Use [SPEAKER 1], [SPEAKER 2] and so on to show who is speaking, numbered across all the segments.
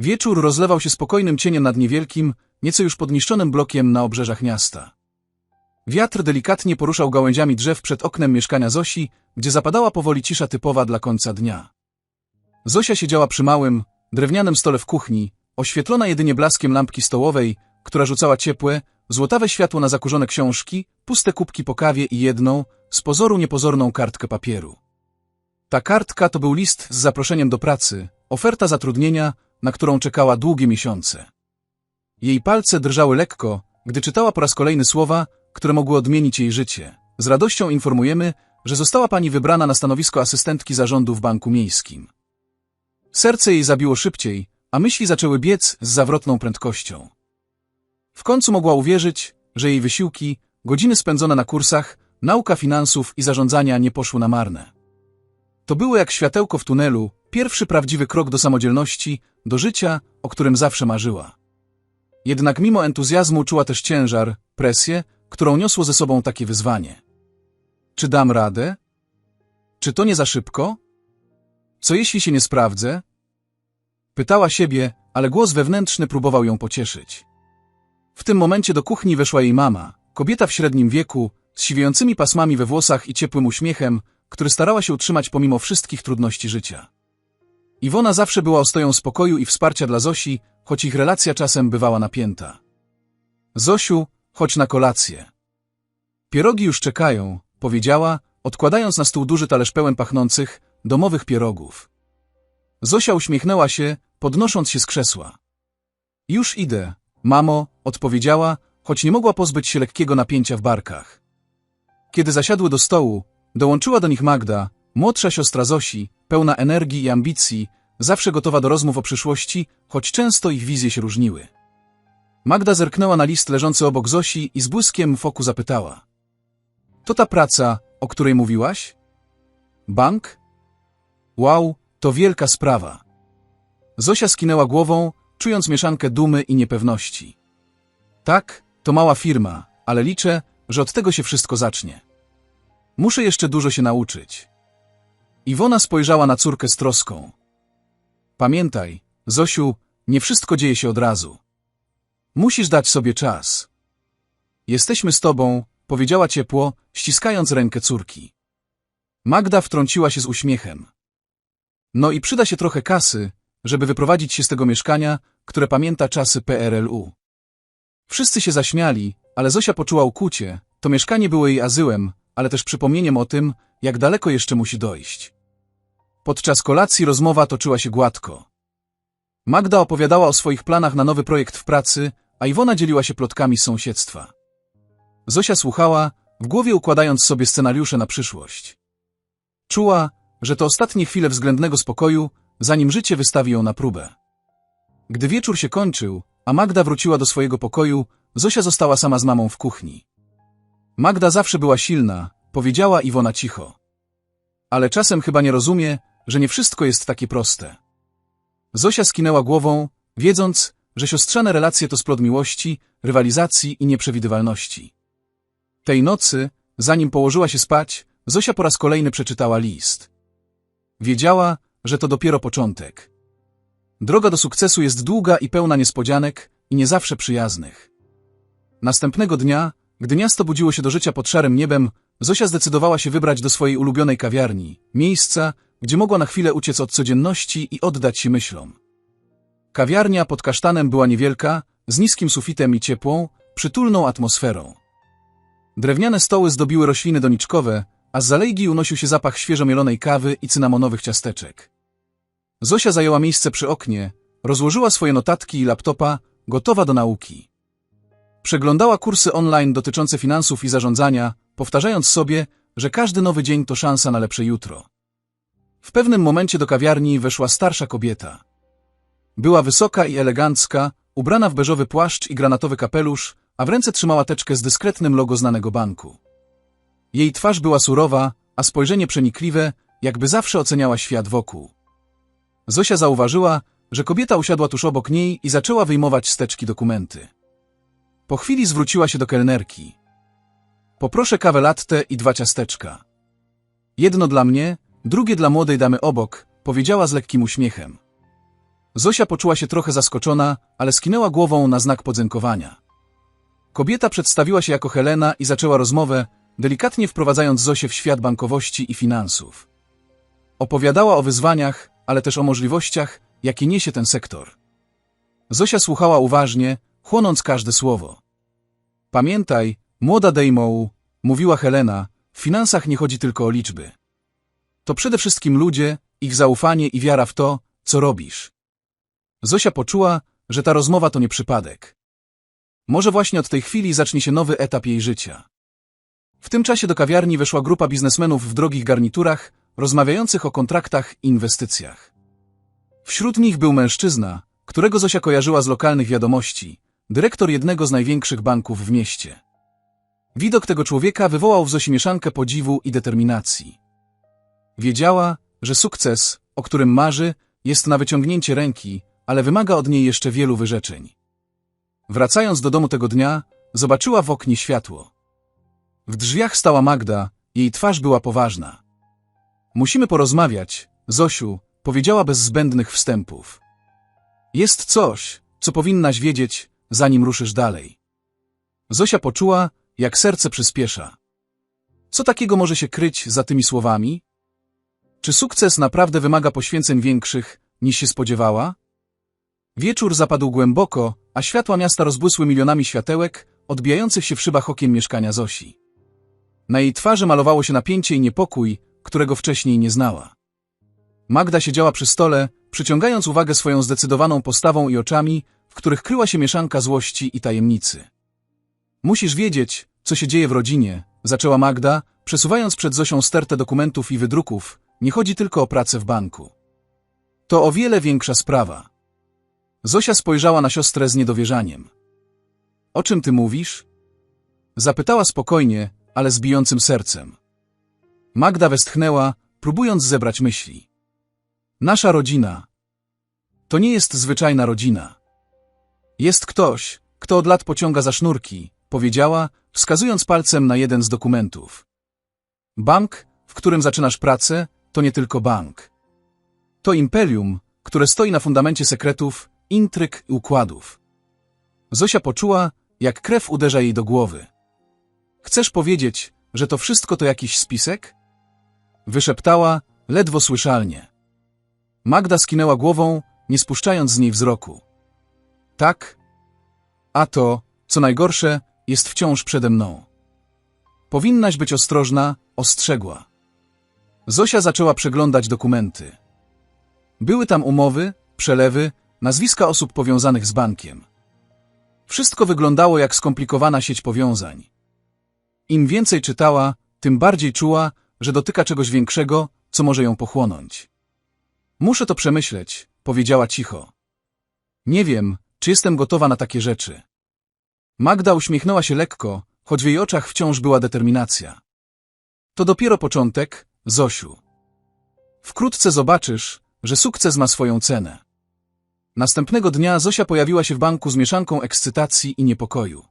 [SPEAKER 1] Wieczór rozlewał się spokojnym cieniem nad niewielkim, nieco już podniszczonym blokiem na obrzeżach miasta. Wiatr delikatnie poruszał gałęziami drzew przed oknem mieszkania Zosi, gdzie zapadała powoli cisza typowa dla końca dnia. Zosia siedziała przy małym, drewnianym stole w kuchni, oświetlona jedynie blaskiem lampki stołowej, która rzucała ciepłe, złotawe światło na zakurzone książki, puste kubki po kawie i jedną, z pozoru niepozorną kartkę papieru. Ta kartka to był list z zaproszeniem do pracy, oferta zatrudnienia, na którą czekała długie miesiące. Jej palce drżały lekko, gdy czytała po raz kolejny słowa, które mogły odmienić jej życie. Z radością informujemy, że została pani wybrana na stanowisko asystentki zarządu w Banku Miejskim. Serce jej zabiło szybciej, a myśli zaczęły biec z zawrotną prędkością. W końcu mogła uwierzyć, że jej wysiłki, godziny spędzone na kursach, nauka finansów i zarządzania nie poszły na marne. To było jak światełko w tunelu, pierwszy prawdziwy krok do samodzielności, do życia, o którym zawsze marzyła. Jednak mimo entuzjazmu czuła też ciężar, presję, którą niosło ze sobą takie wyzwanie. Czy dam radę? Czy to nie za szybko? Co jeśli się nie sprawdzę? Pytała siebie, ale głos wewnętrzny próbował ją pocieszyć. W tym momencie do kuchni weszła jej mama, kobieta w średnim wieku, z siwiejącymi pasmami we włosach i ciepłym uśmiechem, który starała się utrzymać pomimo wszystkich trudności życia. Iwona zawsze była ostoją spokoju i wsparcia dla Zosi, choć ich relacja czasem bywała napięta. Zosiu, chodź na kolację. Pierogi już czekają, powiedziała, odkładając na stół duży talerz pełen pachnących, domowych pierogów. Zosia uśmiechnęła się, podnosząc się z krzesła. Już idę, mamo, odpowiedziała, choć nie mogła pozbyć się lekkiego napięcia w barkach. Kiedy zasiadły do stołu, dołączyła do nich Magda, młodsza siostra Zosi, pełna energii i ambicji, zawsze gotowa do rozmów o przyszłości, choć często ich wizje się różniły. Magda zerknęła na list leżący obok Zosi i z błyskiem w oku zapytała. To ta praca, o której mówiłaś? Bank? Wow, to wielka sprawa. Zosia skinęła głową, czując mieszankę dumy i niepewności. Tak, to mała firma, ale liczę, że od tego się wszystko zacznie. Muszę jeszcze dużo się nauczyć. Iwona spojrzała na córkę z troską. Pamiętaj, Zosiu, nie wszystko dzieje się od razu. Musisz dać sobie czas. Jesteśmy z tobą, powiedziała ciepło, ściskając rękę córki. Magda wtrąciła się z uśmiechem. No i przyda się trochę kasy, żeby wyprowadzić się z tego mieszkania, które pamięta czasy PRL-u. Wszyscy się zaśmiali, ale Zosia poczuła ukucie. To mieszkanie było jej azyłem, ale też przypomnieniem o tym, jak daleko jeszcze musi dojść. Podczas kolacji rozmowa toczyła się gładko. Magda opowiadała o swoich planach na nowy projekt w pracy, a Iwona dzieliła się plotkami z sąsiedztwa. Zosia słuchała, w głowie układając sobie scenariusze na przyszłość. Czuła, że to ostatnie chwile względnego spokoju, zanim życie wystawi ją na próbę. Gdy wieczór się kończył, a Magda wróciła do swojego pokoju, Zosia została sama z mamą w kuchni. Magda zawsze była silna, powiedziała Iwona cicho. Ale czasem chyba nie rozumie, że nie wszystko jest takie proste. Zosia skinęła głową, wiedząc, że siostrzane relacje to splot miłości, rywalizacji i nieprzewidywalności. Tej nocy, zanim położyła się spać, Zosia po raz kolejny przeczytała list. Wiedziała, że to dopiero początek. Droga do sukcesu jest długa i pełna niespodzianek i nie zawsze przyjaznych. Następnego dnia, gdy miasto budziło się do życia pod szarym niebem, Zosia zdecydowała się wybrać do swojej ulubionej kawiarni, miejsca, gdzie mogła na chwilę uciec od codzienności i oddać się myślom. Kawiarnia pod kasztanem była niewielka, z niskim sufitem i ciepłą, przytulną atmosferą. Drewniane stoły zdobiły rośliny doniczkowe, a z zalejgi unosił się zapach świeżo mielonej kawy i cynamonowych ciasteczek. Zosia zajęła miejsce przy oknie, rozłożyła swoje notatki i laptopa, gotowa do nauki. Przeglądała kursy online dotyczące finansów i zarządzania, powtarzając sobie, że każdy nowy dzień to szansa na lepsze jutro. W pewnym momencie do kawiarni weszła starsza kobieta. Była wysoka i elegancka, ubrana w beżowy płaszcz i granatowy kapelusz, a w ręce trzymała teczkę z dyskretnym logo znanego banku. Jej twarz była surowa, a spojrzenie przenikliwe, jakby zawsze oceniała świat wokół. Zosia zauważyła, że kobieta usiadła tuż obok niej i zaczęła wyjmować z teczki dokumenty. Po chwili zwróciła się do kelnerki. Poproszę kawę latte i dwa ciasteczka. Jedno dla mnie, drugie dla młodej damy obok, powiedziała z lekkim uśmiechem. Zosia poczuła się trochę zaskoczona, ale skinęła głową na znak podziękowania. Kobieta przedstawiła się jako Helena i zaczęła rozmowę, delikatnie wprowadzając Zosię w świat bankowości i finansów. Opowiadała o wyzwaniach, ale też o możliwościach, jakie niesie ten sektor. Zosia słuchała uważnie, chłonąc każde słowo. Pamiętaj, młoda Dejmoł, mówiła Helena, w finansach nie chodzi tylko o liczby. To przede wszystkim ludzie, ich zaufanie i wiara w to, co robisz. Zosia poczuła, że ta rozmowa to nie przypadek. Może właśnie od tej chwili zacznie się nowy etap jej życia. W tym czasie do kawiarni weszła grupa biznesmenów w drogich garniturach, rozmawiających o kontraktach i inwestycjach. Wśród nich był mężczyzna, którego Zosia kojarzyła z lokalnych wiadomości, dyrektor jednego z największych banków w mieście. Widok tego człowieka wywołał w Zosi mieszankę podziwu i determinacji. Wiedziała, że sukces, o którym marzy, jest na wyciągnięcie ręki, ale wymaga od niej jeszcze wielu wyrzeczeń. Wracając do domu tego dnia, zobaczyła w oknie światło. W drzwiach stała Magda, jej twarz była poważna. Musimy porozmawiać, Zosiu, powiedziała bez zbędnych wstępów. Jest coś, co powinnaś wiedzieć, zanim ruszysz dalej. Zosia poczuła, jak serce przyspiesza. Co takiego może się kryć za tymi słowami? Czy sukces naprawdę wymaga poświęceń większych, niż się spodziewała? Wieczór zapadł głęboko, a światła miasta rozbłysły milionami światełek, odbijających się w szybach okien mieszkania Zosi. Na jej twarzy malowało się napięcie i niepokój, którego wcześniej nie znała. Magda siedziała przy stole, przyciągając uwagę swoją zdecydowaną postawą i oczami, w których kryła się mieszanka złości i tajemnicy. Musisz wiedzieć, co się dzieje w rodzinie, zaczęła Magda, przesuwając przed Zosią stertę dokumentów i wydruków, nie chodzi tylko o pracę w banku. To o wiele większa sprawa. Zosia spojrzała na siostrę z niedowierzaniem. O czym ty mówisz? Zapytała spokojnie, ale z bijącym sercem. Magda westchnęła, próbując zebrać myśli. Nasza rodzina. To nie jest zwyczajna rodzina. Jest ktoś, kto od lat pociąga za sznurki, powiedziała, wskazując palcem na jeden z dokumentów. Bank, w którym zaczynasz pracę, to nie tylko bank. To imperium, które stoi na fundamencie sekretów, intryg i układów. Zosia poczuła, jak krew uderza jej do głowy. Chcesz powiedzieć, że to wszystko to jakiś spisek? Wyszeptała, ledwo słyszalnie. Magda skinęła głową, nie spuszczając z niej wzroku. Tak? A to, co najgorsze, jest wciąż przede mną. Powinnaś być ostrożna, ostrzegła. Zosia zaczęła przeglądać dokumenty. Były tam umowy, przelewy, nazwiska osób powiązanych z bankiem. Wszystko wyglądało jak skomplikowana sieć powiązań. Im więcej czytała, tym bardziej czuła, że dotyka czegoś większego, co może ją pochłonąć. Muszę to przemyśleć, powiedziała cicho. Nie wiem, czy jestem gotowa na takie rzeczy. Magda uśmiechnęła się lekko, choć w jej oczach wciąż była determinacja. To dopiero początek, Zosiu. Wkrótce zobaczysz, że sukces ma swoją cenę. Następnego dnia Zosia pojawiła się w banku z mieszanką ekscytacji i niepokoju.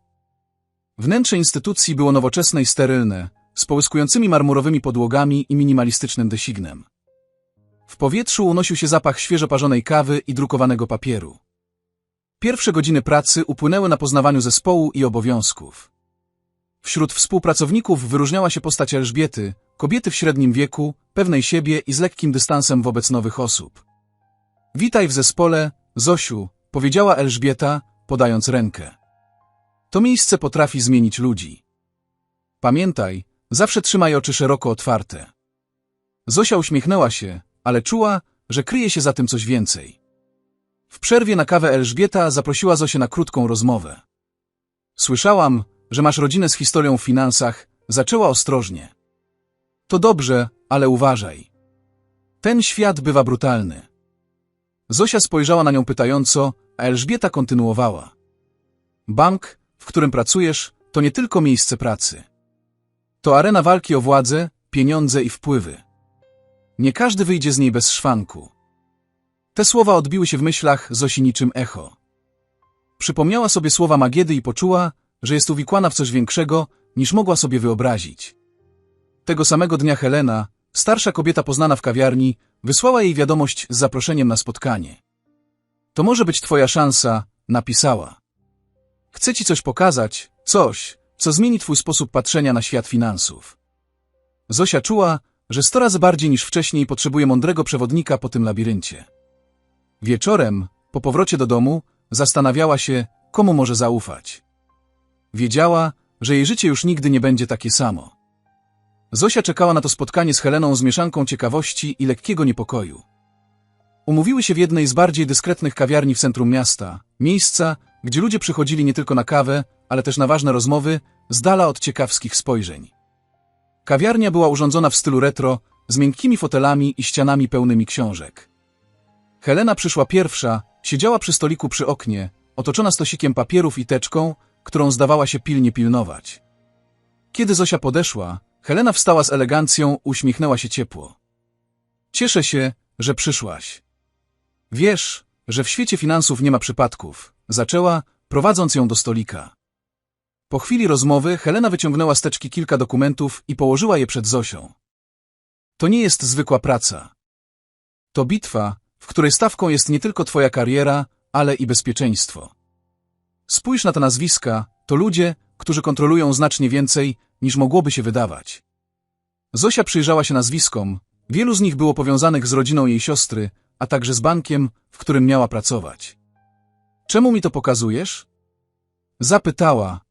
[SPEAKER 1] Wnętrze instytucji było nowoczesne i sterylne, z połyskującymi marmurowymi podłogami i minimalistycznym designem. W powietrzu unosił się zapach świeżo parzonej kawy i drukowanego papieru. Pierwsze godziny pracy upłynęły na poznawaniu zespołu i obowiązków. Wśród współpracowników wyróżniała się postać Elżbiety, kobiety w średnim wieku, pewnej siebie i z lekkim dystansem wobec nowych osób. Witaj w zespole, Zosiu, powiedziała Elżbieta, podając rękę. To miejsce potrafi zmienić ludzi. Pamiętaj, zawsze trzymaj oczy szeroko otwarte. Zosia uśmiechnęła się, ale czuła, że kryje się za tym coś więcej. W przerwie na kawę Elżbieta zaprosiła Zosię na krótką rozmowę. Słyszałam, że masz rodzinę z historią w finansach, zaczęła ostrożnie. To dobrze, ale uważaj. Ten świat bywa brutalny. Zosia spojrzała na nią pytająco, a Elżbieta kontynuowała. Bank, w którym pracujesz, to nie tylko miejsce pracy. To arena walki o władzę, pieniądze i wpływy. Nie każdy wyjdzie z niej bez szwanku. Te słowa odbiły się w myślach Zosi niczym echo. Przypomniała sobie słowa Magiedy i poczuła, że jest uwikłana w coś większego, niż mogła sobie wyobrazić. Tego samego dnia Helena, starsza kobieta poznana w kawiarni, wysłała jej wiadomość z zaproszeniem na spotkanie. To może być twoja szansa, napisała. Chcę ci coś pokazać, coś, co zmieni twój sposób patrzenia na świat finansów. Zosia czuła, że sto razy bardziej niż wcześniej potrzebuje mądrego przewodnika po tym labiryncie. Wieczorem, po powrocie do domu, zastanawiała się, komu może zaufać. Wiedziała, że jej życie już nigdy nie będzie takie samo. Zosia czekała na to spotkanie z Heleną z mieszanką ciekawości i lekkiego niepokoju. Umówiły się w jednej z bardziej dyskretnych kawiarni w centrum miasta, miejsca, gdzie ludzie przychodzili nie tylko na kawę, ale też na ważne rozmowy, z dala od ciekawskich spojrzeń. Kawiarnia była urządzona w stylu retro, z miękkimi fotelami i ścianami pełnymi książek. Helena przyszła pierwsza, siedziała przy stoliku przy oknie, otoczona stosikiem papierów i teczką, którą zdawała się pilnie pilnować. Kiedy Zosia podeszła, Helena wstała z elegancją, uśmiechnęła się ciepło. Cieszę się, że przyszłaś. Wiesz, że w świecie finansów nie ma przypadków, zaczęła, prowadząc ją do stolika. Po chwili rozmowy Helena wyciągnęła z teczki kilka dokumentów i położyła je przed Zosią. To nie jest zwykła praca. To bitwa, której stawką jest nie tylko twoja kariera, ale i bezpieczeństwo. Spójrz na te nazwiska, to ludzie, którzy kontrolują znacznie więcej, niż mogłoby się wydawać. Zosia przyjrzała się nazwiskom, wielu z nich było powiązanych z rodziną jej siostry, a także z bankiem, w którym miała pracować. Czemu mi to pokazujesz? Zapytała.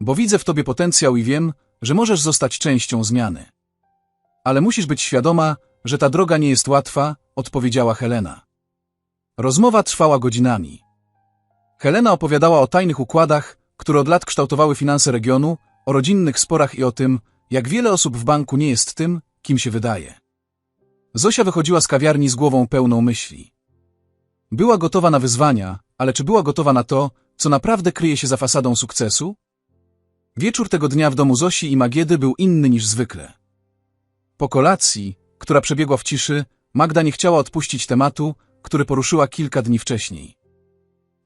[SPEAKER 1] Bo widzę w tobie potencjał i wiem, że możesz zostać częścią zmiany. Ale musisz być świadoma, że ta droga nie jest łatwa, odpowiedziała Helena. Rozmowa trwała godzinami. Helena opowiadała o tajnych układach, które od lat kształtowały finanse regionu, o rodzinnych sporach i o tym, jak wiele osób w banku nie jest tym, kim się wydaje. Zosia wychodziła z kawiarni z głową pełną myśli. Była gotowa na wyzwania, ale czy była gotowa na to, co naprawdę kryje się za fasadą sukcesu? Wieczór tego dnia w domu Zosi i Magiedy był inny niż zwykle. Po kolacji, która przebiegła w ciszy, Magda nie chciała odpuścić tematu, który poruszyła kilka dni wcześniej.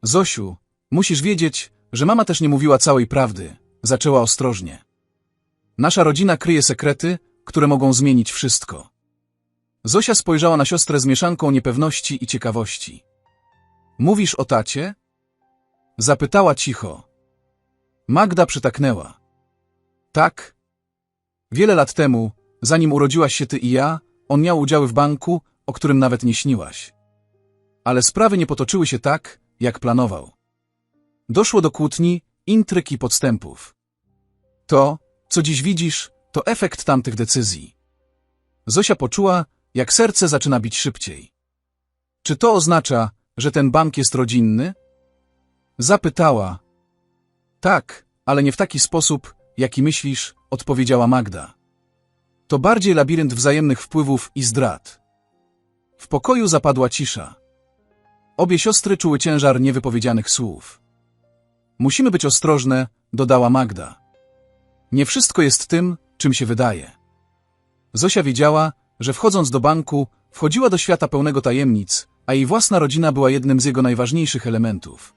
[SPEAKER 1] Zosiu, musisz wiedzieć, że mama też nie mówiła całej prawdy, zaczęła ostrożnie. Nasza rodzina kryje sekrety, które mogą zmienić wszystko. Zosia spojrzała na siostrę z mieszanką niepewności i ciekawości. Mówisz o tacie? Zapytała cicho. Magda przytaknęła. Tak. Wiele lat temu, zanim urodziłaś się ty i ja, on miał udziały w banku, o którym nawet nie śniłaś. Ale sprawy nie potoczyły się tak, jak planował. Doszło do kłótni, intryg i podstępów. To, co dziś widzisz, to efekt tamtych decyzji. Zosia poczuła, jak serce zaczyna bić szybciej. Czy to oznacza, że ten bank jest rodzinny? Zapytała. Tak, ale nie w taki sposób, jaki myślisz, odpowiedziała Magda. To bardziej labirynt wzajemnych wpływów i zdrad. W pokoju zapadła cisza. Obie siostry czuły ciężar niewypowiedzianych słów. Musimy być ostrożne, dodała Magda. Nie wszystko jest tym, czym się wydaje. Zosia wiedziała, że wchodząc do banku, wchodziła do świata pełnego tajemnic, a jej własna rodzina była jednym z jego najważniejszych elementów.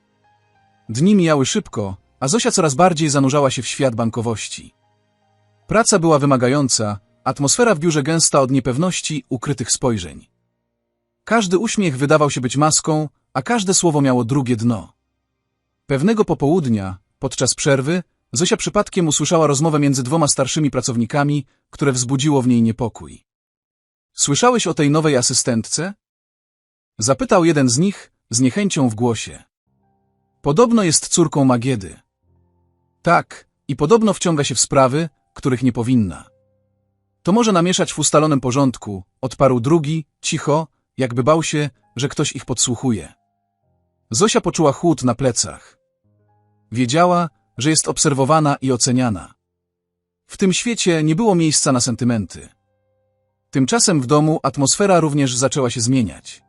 [SPEAKER 1] Dni mijały szybko, a Zosia coraz bardziej zanurzała się w świat bankowości. Praca była wymagająca, atmosfera w biurze gęsta od niepewności, ukrytych spojrzeń. Każdy uśmiech wydawał się być maską, a każde słowo miało drugie dno. Pewnego popołudnia, podczas przerwy, Zosia przypadkiem usłyszała rozmowę między dwoma starszymi pracownikami, które wzbudziło w niej niepokój. Słyszałeś o tej nowej asystentce? Zapytał jeden z nich z niechęcią w głosie. Podobno jest córką Magiedy. Tak, i podobno wciąga się w sprawy, których nie powinna. To może namieszać w ustalonym porządku, odparł drugi, cicho, jakby bał się, że ktoś ich podsłuchuje. Zosia poczuła chłód na plecach. Wiedziała, że jest obserwowana i oceniana. W tym świecie nie było miejsca na sentymenty. Tymczasem w domu atmosfera również zaczęła się zmieniać.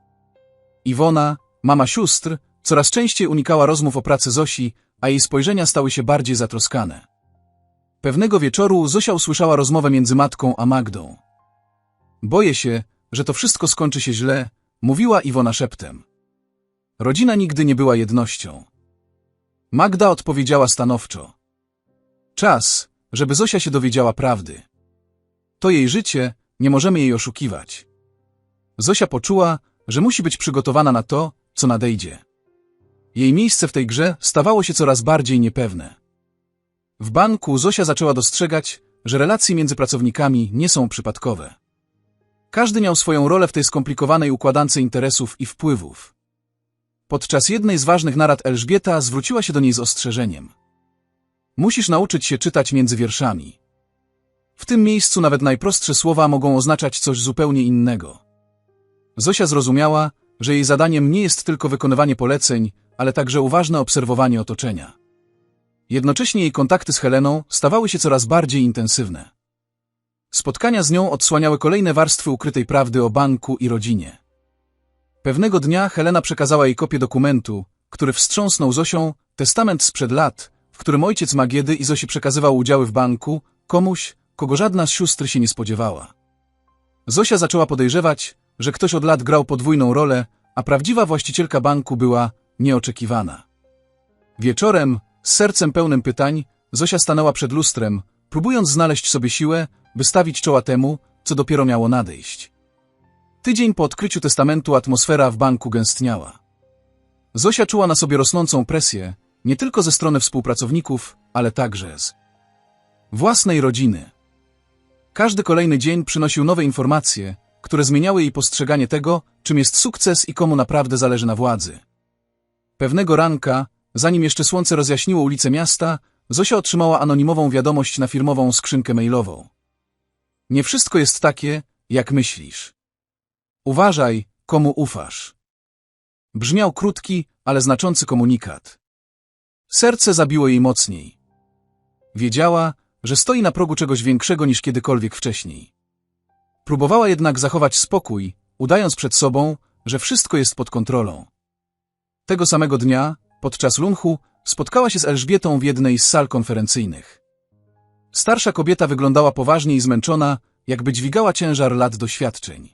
[SPEAKER 1] Iwona, mama sióstr, coraz częściej unikała rozmów o pracy Zosi, a jej spojrzenia stały się bardziej zatroskane. Pewnego wieczoru Zosia usłyszała rozmowę między matką a Magdą. Boję się, że to wszystko skończy się źle, mówiła Iwona szeptem. Rodzina nigdy nie była jednością. Magda odpowiedziała stanowczo. Czas, żeby Zosia się dowiedziała prawdy. To jej życie, nie możemy jej oszukiwać. Zosia poczuła, że musi być przygotowana na to, co nadejdzie. Jej miejsce w tej grze stawało się coraz bardziej niepewne. W banku Zosia zaczęła dostrzegać, że relacje między pracownikami nie są przypadkowe. Każdy miał swoją rolę w tej skomplikowanej układance interesów i wpływów. Podczas jednej z ważnych narad Elżbieta zwróciła się do niej z ostrzeżeniem. Musisz nauczyć się czytać między wierszami. W tym miejscu nawet najprostsze słowa mogą oznaczać coś zupełnie innego. Zosia zrozumiała, że jej zadaniem nie jest tylko wykonywanie poleceń, ale także uważne obserwowanie otoczenia. Jednocześnie jej kontakty z Heleną stawały się coraz bardziej intensywne. Spotkania z nią odsłaniały kolejne warstwy ukrytej prawdy o banku i rodzinie. Pewnego dnia Helena przekazała jej kopię dokumentu, który wstrząsnął Zosią, testament sprzed lat, w którym ojciec Magiedy i Zosi przekazywał udziały w banku komuś, kogo żadna z sióstr się nie spodziewała. Zosia zaczęła podejrzewać, że ktoś od lat grał podwójną rolę, a prawdziwa właścicielka banku była nieoczekiwana. Wieczorem, z sercem pełnym pytań, Zosia stanęła przed lustrem, próbując znaleźć sobie siłę, by stawić czoła temu, co dopiero miało nadejść. Tydzień po odkryciu testamentu atmosfera w banku gęstniała. Zosia czuła na sobie rosnącą presję, nie tylko ze strony współpracowników, ale także z własnej rodziny. Każdy kolejny dzień przynosił nowe informacje, które zmieniały jej postrzeganie tego, czym jest sukces i komu naprawdę zależy na władzy. Pewnego ranka, zanim jeszcze słońce rozjaśniło ulice miasta, Zosia otrzymała anonimową wiadomość na firmową skrzynkę mailową. Nie wszystko jest takie, jak myślisz. Uważaj, komu ufasz. Brzmiał krótki, ale znaczący komunikat. Serce zabiło jej mocniej. Wiedziała, że stoi na progu czegoś większego niż kiedykolwiek wcześniej. Próbowała jednak zachować spokój, udając przed sobą, że wszystko jest pod kontrolą. Tego samego dnia, podczas lunchu, spotkała się z Elżbietą w jednej z sal konferencyjnych. Starsza kobieta wyglądała poważnie i zmęczona, jakby dźwigała ciężar lat doświadczeń.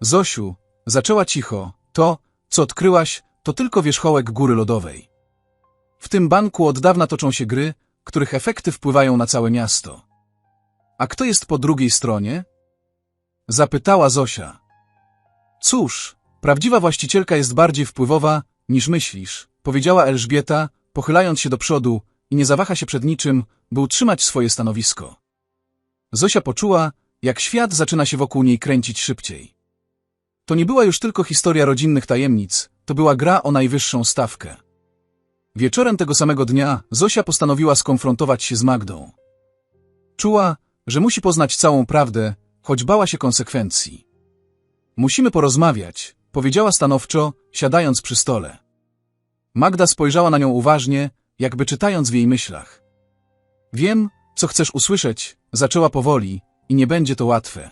[SPEAKER 1] Zosiu, zaczęła cicho, to, co odkryłaś, to tylko wierzchołek góry lodowej. W tym banku od dawna toczą się gry, których efekty wpływają na całe miasto. A kto jest po drugiej stronie? Zapytała Zosia. Cóż, prawdziwa właścicielka jest bardziej wpływowa, niż myślisz, powiedziała Elżbieta, pochylając się do przodu i nie zawaha się przed niczym, by utrzymać swoje stanowisko. Zosia poczuła, jak świat zaczyna się wokół niej kręcić szybciej. To nie była już tylko historia rodzinnych tajemnic, to była gra o najwyższą stawkę. Wieczorem tego samego dnia Zosia postanowiła skonfrontować się z Magdą. Czuła, że musi poznać całą prawdę, choć bała się konsekwencji. Musimy porozmawiać, powiedziała stanowczo, siadając przy stole. Magda spojrzała na nią uważnie, jakby czytając w jej myślach. Wiem, co chcesz usłyszeć, zaczęła powoli, i nie będzie to łatwe.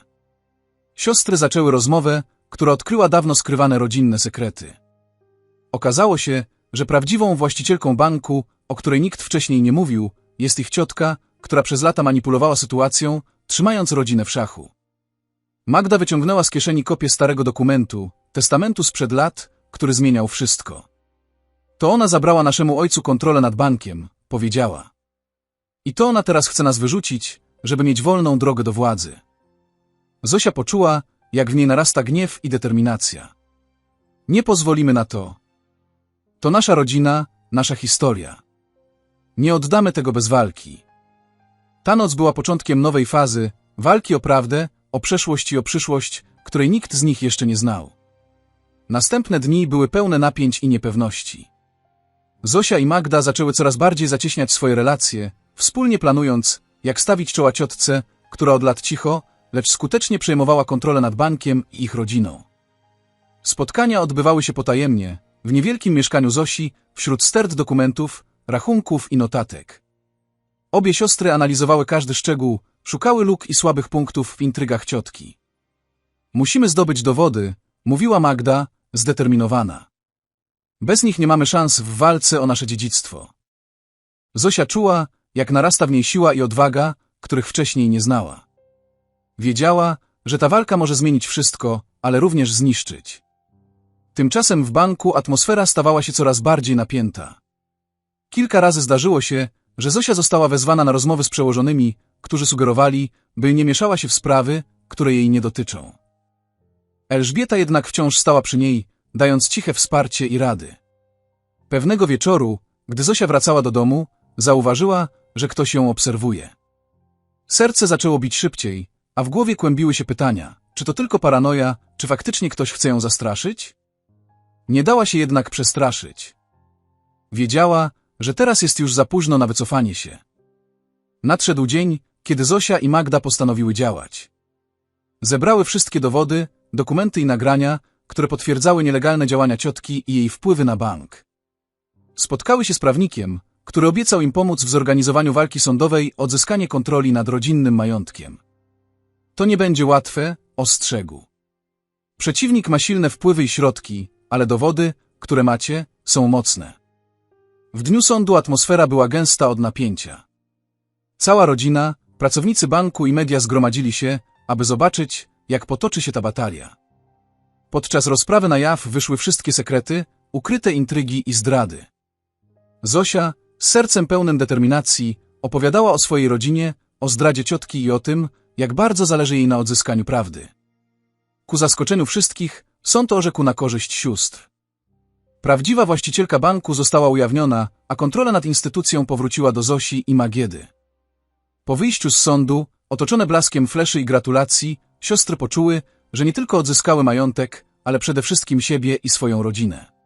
[SPEAKER 1] Siostry zaczęły rozmowę, która odkryła dawno skrywane rodzinne sekrety. Okazało się, że prawdziwą właścicielką banku, o której nikt wcześniej nie mówił, jest ich ciotka, która przez lata manipulowała sytuacją, trzymając rodzinę w szachu. Magda wyciągnęła z kieszeni kopię starego dokumentu, testamentu sprzed lat, który zmieniał wszystko. To ona zabrała naszemu ojcu kontrolę nad bankiem, powiedziała. I to ona teraz chce nas wyrzucić, żeby mieć wolną drogę do władzy. Zosia poczuła, jak w niej narasta gniew i determinacja. Nie pozwolimy na to. To nasza rodzina, nasza historia. Nie oddamy tego bez walki. Ta noc była początkiem nowej fazy, walki o prawdę, o przeszłość i o przyszłość, której nikt z nich jeszcze nie znał. Następne dni były pełne napięć i niepewności. Zosia i Magda zaczęły coraz bardziej zacieśniać swoje relacje, wspólnie planując, jak stawić czoła ciotce, która od lat cicho, lecz skutecznie przejmowała kontrolę nad bankiem i ich rodziną. Spotkania odbywały się potajemnie, w niewielkim mieszkaniu Zosi, wśród stert dokumentów, rachunków i notatek. Obie siostry analizowały każdy szczegół, szukały luk i słabych punktów w intrygach ciotki. Musimy zdobyć dowody, mówiła Magda, zdeterminowana. Bez nich nie mamy szans w walce o nasze dziedzictwo. Zosia czuła, jak narasta w niej siła i odwaga, których wcześniej nie znała. Wiedziała, że ta walka może zmienić wszystko, ale również zniszczyć. Tymczasem w banku atmosfera stawała się coraz bardziej napięta. Kilka razy zdarzyło się, że Zosia została wezwana na rozmowy z przełożonymi, którzy sugerowali, by nie mieszała się w sprawy, które jej nie dotyczą. Elżbieta jednak wciąż stała przy niej, dając ciche wsparcie i rady. Pewnego wieczoru, gdy Zosia wracała do domu, zauważyła, że ktoś ją obserwuje. Serce zaczęło bić szybciej, a w głowie kłębiły się pytania, czy to tylko paranoja, czy faktycznie ktoś chce ją zastraszyć? Nie dała się jednak przestraszyć. Wiedziała, że teraz jest już za późno na wycofanie się. Nadszedł dzień, kiedy Zosia i Magda postanowiły działać. Zebrały wszystkie dowody, dokumenty i nagrania, które potwierdzały nielegalne działania ciotki i jej wpływy na bank. Spotkały się z prawnikiem, który obiecał im pomóc w zorganizowaniu walki sądowej odzyskanie kontroli nad rodzinnym majątkiem. To nie będzie łatwe, ostrzegł. Przeciwnik ma silne wpływy i środki, ale dowody, które macie, są mocne. W dniu sądu atmosfera była gęsta od napięcia. Cała rodzina, pracownicy banku i media zgromadzili się, aby zobaczyć, jak potoczy się ta batalia. Podczas rozprawy na jaw wyszły wszystkie sekrety, ukryte intrygi i zdrady. Zosia, z sercem pełnym determinacji, opowiadała o swojej rodzinie, o zdradzie ciotki i o tym, jak bardzo zależy jej na odzyskaniu prawdy. Ku zaskoczeniu wszystkich, sąd orzekł na korzyść sióstr. Prawdziwa właścicielka banku została ujawniona, a kontrola nad instytucją powróciła do Zosi i Magiedy. Po wyjściu z sądu, otoczone blaskiem fleszy i gratulacji, siostry poczuły, że nie tylko odzyskały majątek, ale przede wszystkim siebie i swoją rodzinę.